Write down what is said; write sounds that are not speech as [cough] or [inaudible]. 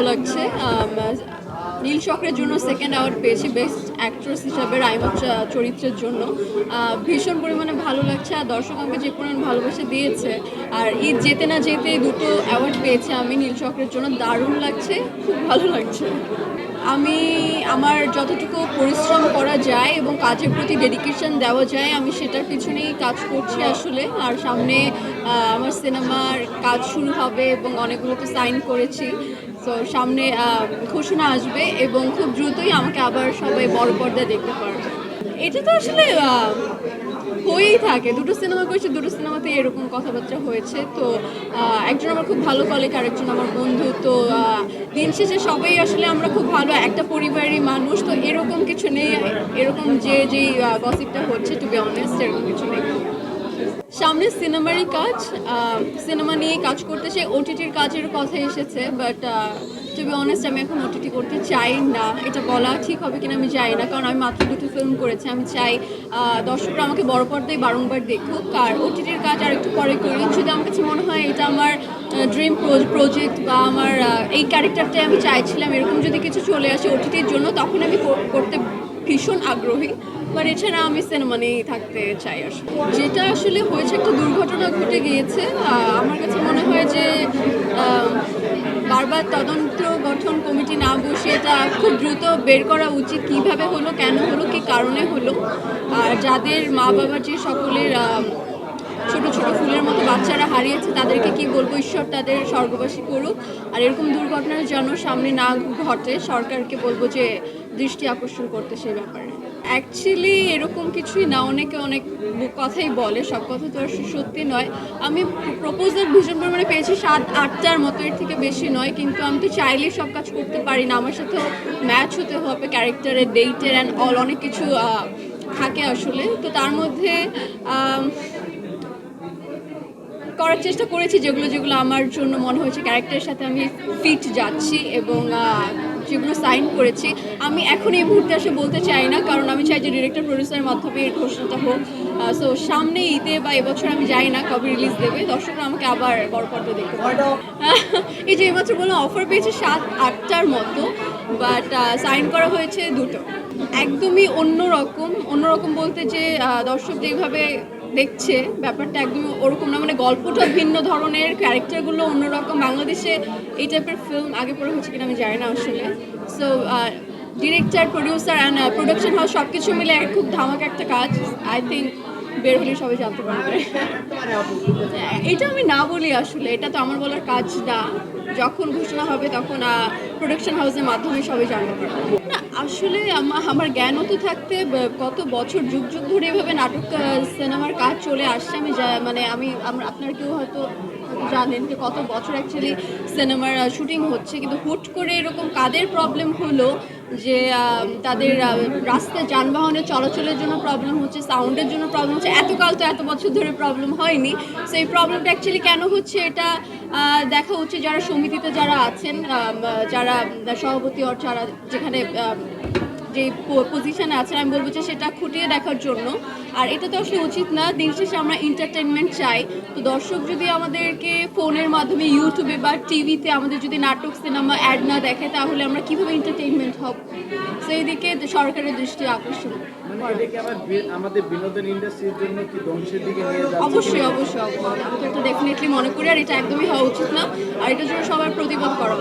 ভালো লাগছে। নীল চক্রের জন্য সেকেন্ড অ্যাওয়ার্ড পেয়েছি বেস্ট অ্যাক্ট্রেস হিসাবে রাইমা চরিত্রের জন্য। ভীষণ পরিমাণে ভালো লাগছে, আর দর্শক আমাকে যে পরিমাণ ভালোবাসা দিয়েছে, আর ঈদ যেতে না যেতে দুটো অ্যাওয়ার্ড পেয়েছে আমি নীল চক্রের জন্য, দারুণ লাগছে, খুব ভালো লাগছে। আমি, আমার যতটুকু পরিশ্রম করা যায় এবং কাজের প্রতি ডেডিকেশন দেওয়া যায়, আমি সেটার পিছনেই কাজ করছি আসলে। আর সামনে আমার সিনেমার কাজ শুরু হবে এবং অনেকগুলো তো সাইন করেছি। তো সামনে ঘোষণা আসবে এবং খুব দ্রুতই আমাকে আবার সবাই বড় পর্দায় দেখতে পারবে। এটা তো আসলে হয়েই থাকে। দুটো সিনেমা করেছি, দুটো সিনেমাতে এরকম কথাবার্তা হয়েছে। তো একজন আমার খুব ভালো কলিগ আরেকজন আমার বন্ধু। তো দিন শেষে সবাই আসলে আমরা খুব ভালো, একটা পরিবারেরই মানুষ। তো এরকম কিছু নেই, এরকম যে, যেই গসিপটা হচ্ছে টু বি অনেস্ট এরকম কিছু নেই। সামনে সিনেমারই কাজ সিনেমা নিয়ে কাজ করতে চাই ওটিটির কাজের কথা এসেছে বাট টু বি অনেস্ট আমি এখন ওটিটি করতে চাই না। এটা বলা ঠিক হবে কিনা আমি চাই না, কারণ আমি মাত্র দুটো ফিল্ম করেছি। আমি চাই দর্শকরা আমাকে বড় পর্দায় বারংবার দেখুক, আর ওটিটির কাজ আর একটু পরে করি। যদি আমার কাছে মনে হয় এটা আমার ড্রিম প্রজেক্ট বা আমার এই ক্যারেক্টারটাই আমি চাইছিলাম, এরকম যদি কিছু চলে আসে ওটিটির জন্য, তখন আমি করতে ভীষণ আগ্রহী। বাট এছাড়া আমি সিনেমা নিয়েই থাকতে চাই আসলে। যেটা আসলে হয়েছে একটা দুর্ঘটনা ঘটে গিয়েছে আমার কাছে মনে হয় যে বারবার তদন্ত গঠন কমিটি না বসে এটা খুব দ্রুত বের করা উচিত। কীভাবে হলো, কেন হলো, কি কারণে হলো? আর যাদের মা বাবা যে সকলের ছোট ছোট ফুলের মতো বাচ্চারা হারিয়েছে, তাদেরকে কি বলব? ঈশ্বর তাদের স্বর্গবাসী করুক। আর এরকম দুর্ঘটনা যেন সামনে না ঘটে, সরকারকে বলব যে দৃষ্টি আকর্ষণ করতে সেই ব্যাপারে। অ্যাকচুয়ালি এরকম কিছুই না, অনেকে অনেক কথাই বলে, সব কথা তো আর সত্যি নয়। আমি প্রপোজাল ভীষণ পরিমাণে পেয়েছি, সাত, আটটার মতো, এর থেকে বেশি নয়, কিন্তু আমি তো চাইলেই সব কাজ করতে পারি না। আমার সাথেও ম্যাচ হতে হবে ক্যারেক্টারের ডেটের অ্যান্ড অল অনেক কিছু থাকে আসলে। তো তার মধ্যে করার চেষ্টা করেছি যেগুলো যেগুলো আমার জন্য মনে হয়েছে ক্যারেক্টারের সাথে আমি ফিট যাচ্ছি এবং যেগুলো সাইন করেছি, আমি এখন এই মুহূর্তে আসে বলতে চাই না, কারণ আমি চাই যে ডিরেক্টর প্রডিউসারের মাধ্যমে এর ঘোষণাটা হোক। সো সামনে ঈদে বা এবছর আমি যাই না, কবে রিলিজ দেবে, দর্শকরা আমাকে আবার বড় পর্দা দেখতে [laughs] এই যে এবছর বললাম অফার পেয়েছে সাত, আটটার মতো বাট সাইন করা হয়েছে দুটো। একদমই অন্যরকম অন্যরকম বলতে যে দর্শক যেভাবে দেখছে, ব্যাপারটা একদম ওরকম না মানে গল্পটা ভিন্ন ধরনের, ক্যারেক্টারগুলো অন্যরকম। বাংলাদেশে এই টাইপের ফিল্ম আগে পরে হচ্ছে কিনা আমি জানি না আসলে। So director producer and production house সব কিছু মিলে খুব ধামাক একটা কাজ আই থিঙ্ক বের হলে সবাই জানতে পারবে। এটা আমি না বলি আসলে, এটা তো আমার বলার কাজ না। যখন ঘোষণা হবে তখন প্রোডাকশন হাউসের মাধ্যমে সবাই জানতে পারবে না, আসলে আমা- আমার জ্ঞান তো থাকতে কত বছর যুগ যুগ ধরে এভাবে নাটক সিনেমার কাজ চলে আসছে, আমি মানে আমি আপনার কেউ হয়তো জানেন যে কত বছর অ্যাকচুয়ালি সিনেমার শুটিং হচ্ছে, কিন্তু হুট করে এরকম কাদের প্রবলেম হলো যে তাদের রাস্তায় যানবাহনের চলাচলের জন্য প্রবলেম হচ্ছে সাউন্ডের জন্য প্রবলেম হচ্ছে। এতকাল তো এত বছর ধরে প্রবলেম হয়নি। সো এই প্রবলেমটা অ্যাকচুয়ালি কেন হচ্ছে এটা দেখা হচ্ছে যারা সমিতিতে যারা আছেন যারা সভাপতি অর যারা যেখানে যে পজিশনে আছেন আমি বলব যে সেটা খুঁটিয়ে দেখার জন্য। আর এটা তো আসলে উচিত না দিন শেষে আমরা এন্টারটেনমেন্ট চাই। তো দর্শক যদি আমাদেরকে ফোনের মাধ্যমে ইউটিউবে বা টিভিতে আমাদের যদি নাটক সিনেমা অ্যাড না দেখে তাহলে আমরা কীভাবে এন্টারটেনমেন্ট হব? সেই দিকে সরকারের দৃষ্টি আকর্ষণ। মানে আমাদের বিনোদন ইন্ডাস্ট্রির জন্য কি ধ্বংসের দিকে নিয়ে যাচ্ছে? অবশ্যই অবশ্যই আমি তো এটা ডেফিনেটলি মনে করি আর এটা একদমই হওয়া উচিত না। আর এটার জন্য সবার প্রতিবাদ করা